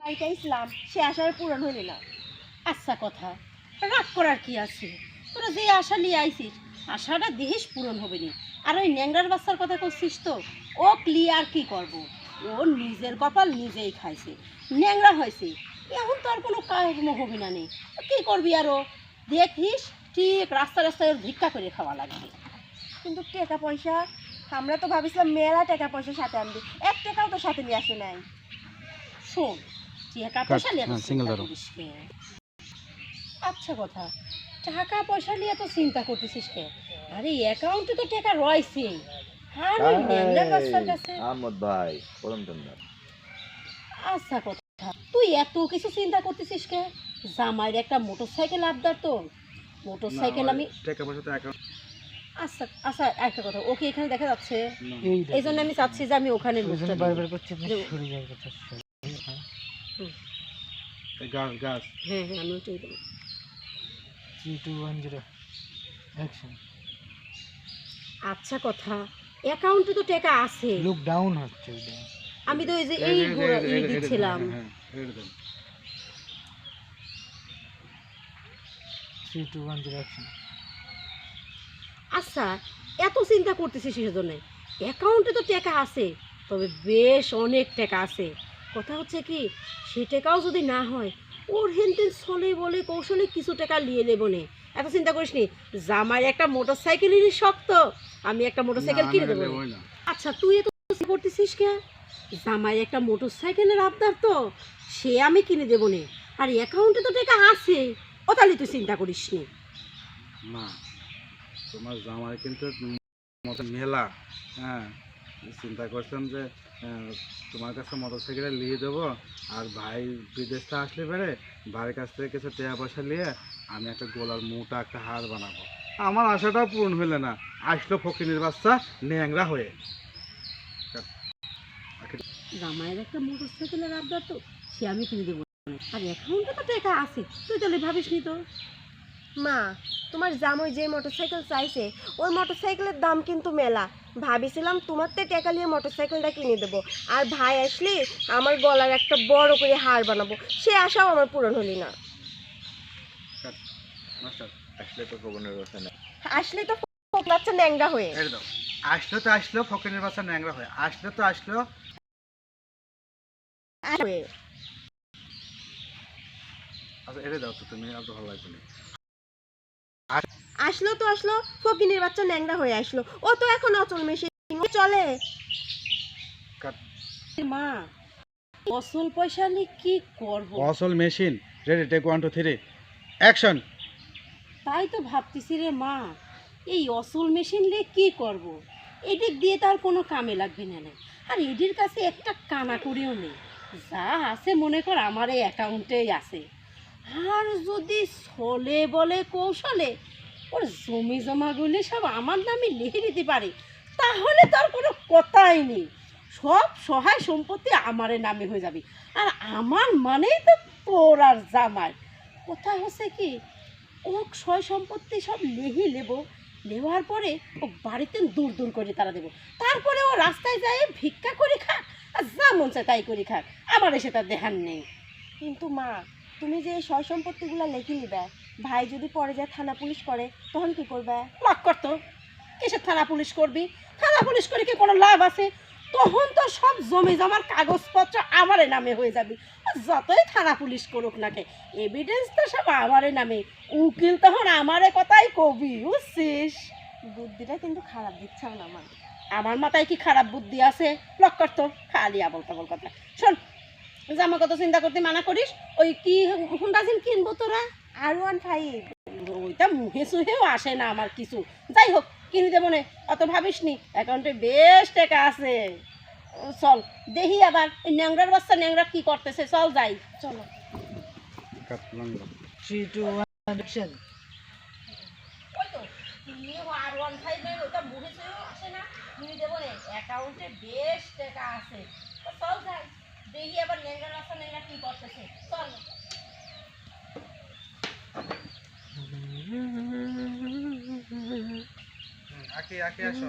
বাড়িতে ইসলাম সে আশার পূরণ হইল না। আচ্ছা কথা, রাগ করার কি আছে? তোরা যে আশা নিয়ে আইছিস, আশাটা দেহেস পূরণ হবে নি। আর ওই ন্যাংরার বাচ্চার কথা করছিস তো, ও ক্লিয়ার কি করব? ও নিজের কপাল নিজেই খাইছে, ন্যাংরা হয়েছে এখন তো আর কোনো কর্ম হবে না নেই কি করবি আরও দেখিস, ঠিক রাস্তা রাস্তায় ভিক্ষা করে খাওয়া লাগবে। কিন্তু টাকা পয়সা, আমরা তো ভাবিছিলাম মেলা টাকা পয়সা সাথে আনবি। এক টাকাও তো সাথে নিয়ে আসে নাই। শোন টাকা পয়সা হ্যাঁ, ধরো। আচ্ছা কথা টাকা পয়সা নিয়ে তো চিন্তা করতেছিস কে? আরে অ্যাকাউন্টে তো টাকা রয়েছে। আর ওই ন্যাংরা কাছে আহমদ ভাই পরম চন্দ্র আচ্ছা কথা তুই এত কিছু চিন্তা করতেছিস কে? জামাইয়ের একটা মোটর সাইকেল আবদার তো মোটর সাইকেল আমি টাকা পয়সা তো অ্যাকাউন্ট আচ্ছা আচ্ছা একটা কথা ওকে এখানে দেখা যাচ্ছে। এই জন্য আমি চাচ্ছি যে আমি ওখানে গাছ গাছ। হ্যাঁ হ্যাঁ আমি ওইটাই দেবো। আচ্ছা কথা অ্যাকাউন্টে তো টাকা আছে। লুক ডাউন হচ্ছে আমি তো এই যে এই দিচ্ছিলাম। Three two one zero action আচ্ছা এত চিন্তা করতেছিস সেজন্য? অ্যাকাউন্টে তো টাকা আছে তবে বেশ অনেক টাকা আছে। কথা হচ্ছে কি সে টাকাও যদি না হয় ওর হেনতেন চলে বলে কৌশলে কিছু টাকা নিয়ে নেব নে। এত চিন্তা করিস নি জামাই একটা মোটর সাইকেলেরই শক্ত আমি একটা মোটর সাইকেল কিনে দেবো আচ্ছা তুই এত করতেছিস কে? জামাই একটা মোটর সাইকেলের আবদার তো সে আমি কিনে দেবো নে। আর অ্যাকাউন্টে তো টাকা আছে ও তাহলে তুই চিন্তা করিস নি। না তোমার জামাই কিন্তু মেলা হ্যাঁ চিন্তা করছিলাম যে তোমার কাছে মোটর সাইকেলে নিয়ে দেবো আর ভাই বিদেশটা আসলে পরে ভাইয়ের কাছ থেকে কিছু টাকা পয়সা নিয়ে আমি একটা গোলার মোটা একটা হার বানাবো। আমার আশাটাও পূরণ হইলে না, আসলো ফকিনের বাচ্চা ন্যাংরা হয়ে। জামাইয়ের একটা মোটর সাইকেলের আবদার তো, সে আমি কিনে দেবো। আর অ্যাকাউন্টে তো টাকা আছে, তুই তাহলে ভাবিস নি তো? মা তোমার জামাই যে মোটরসাইকেল চাইছে ওই মোটরসাইকেলের দাম কিন্তু মেলা। ভাবিছিলাম তোমার তো টাকা নিয়ে মোটরসাইকেলটা কিনে দেবো। আর ভাই আসলে আমার গলার একটা বড় করে হার বানাবো। সে আশাও আমার পূরণ হলি না। আসলে তো খবরের ব্যবস্থা আসলে তো বাচ্চা ন্যাংরা হয়ে। দাও আসলো তো আসলো ফকিনের বাচ্চা ন্যাংরা হয়ে। আসলো তো আসলো। আচ্ছা এটা দাও তো তুমি আর ভালো লাগবে না। আসলো তো আসলো ফকিনের বাচ্চা ন্যাংরা হয়ে আসলো। ও তো এখন অচল মেশিন। চলে। মা অসল পয়সা নিয়ে কি করব? অসল machine. Ready take one two three action তাই তো ভাবতেছি রে মা এই অসল মেশিন নিয়ে কি করব? এদিক দিয়ে তার কোনো কামে লাগবে না না। আর এটির কাছে একটা কানা করেও নেই। যা আছে মনে কর আমার এই অ্যাকাউন্টেই আছে। আর যদি চলে বলে কৌশলে, ওর জমি জমাগুলি সব আমার নামে লিখে দিতে পারে, তাহলে তার কোনো কথাই নেই। সব সহায় সম্পত্তি আমারে নামে হয়ে যাবে। আর আমার মানেই তো তোর আর জামাই। কথা হচ্ছে কি ও সয় সম্পত্তি সব লেহি নেব, নেওয়ার পরে ও বাড়িতে দূর দূর করে তারা দেবো। তারপরে ও রাস্তায় যায় ভিক্ষা করে খাক, আর যা মন চায় তাই করে খাক। আমার তার দেখান নেই। কিন্তু মা তুমি যে এই সয় সম্পত্তিগুলো লিখে নিবে ভাই যদি পরে যায় থানা পুলিশ করে তখন কি করবে? লক করতো। কিসের থানা পুলিশ করবি? থানা পুলিশ করে কি কোনো লাভ আছে? তখন তো সব জমি জমার কাগজপত্র আমারে নামে হয়ে যাবে। যতই থানা পুলিশ করুক নাকে এভিডেন্স তো সব আমারে নামে। উকিল তখন আমারে কথাই কবি বুঝছিস? বুদ্ধিটা কিন্তু খারাপ দিচ্ছে না আমার। আমার মাথায় কি খারাপ বুদ্ধি আছে? লক করতো খালি আবল তাবল কথা। শোন জামা কত চিন্তা করতে মানা করিস ওই কি হুন্ডা জিন কিনবো তোরা? আর ওয়ান ফাইভ। ওইটা মুহে সুহেও আসে না আমার কিছু। যাই হোক কিনে দেবো নে অত ভাবিস নি অ্যাকাউন্টে বেশ টাকা আছে। চল দেখি আবার ন্যাংরার বাচ্চা ন্যাংরা কি করতেছে চল যাই। চলো। থ্রি টু ওয়ান অ্যাকশন ওই তো নিয়ে আর ওয়ান ফাইভের ওইটা মুহে সুহেও আসে না কিনে দেবো অ্যাকাউন্টে বেশ টাকা আছে। চল যাই। দেখি আবার লেঙ্গা রাস্তা লেঙ্গা কি করতেছে চল। আকে আকে আসো।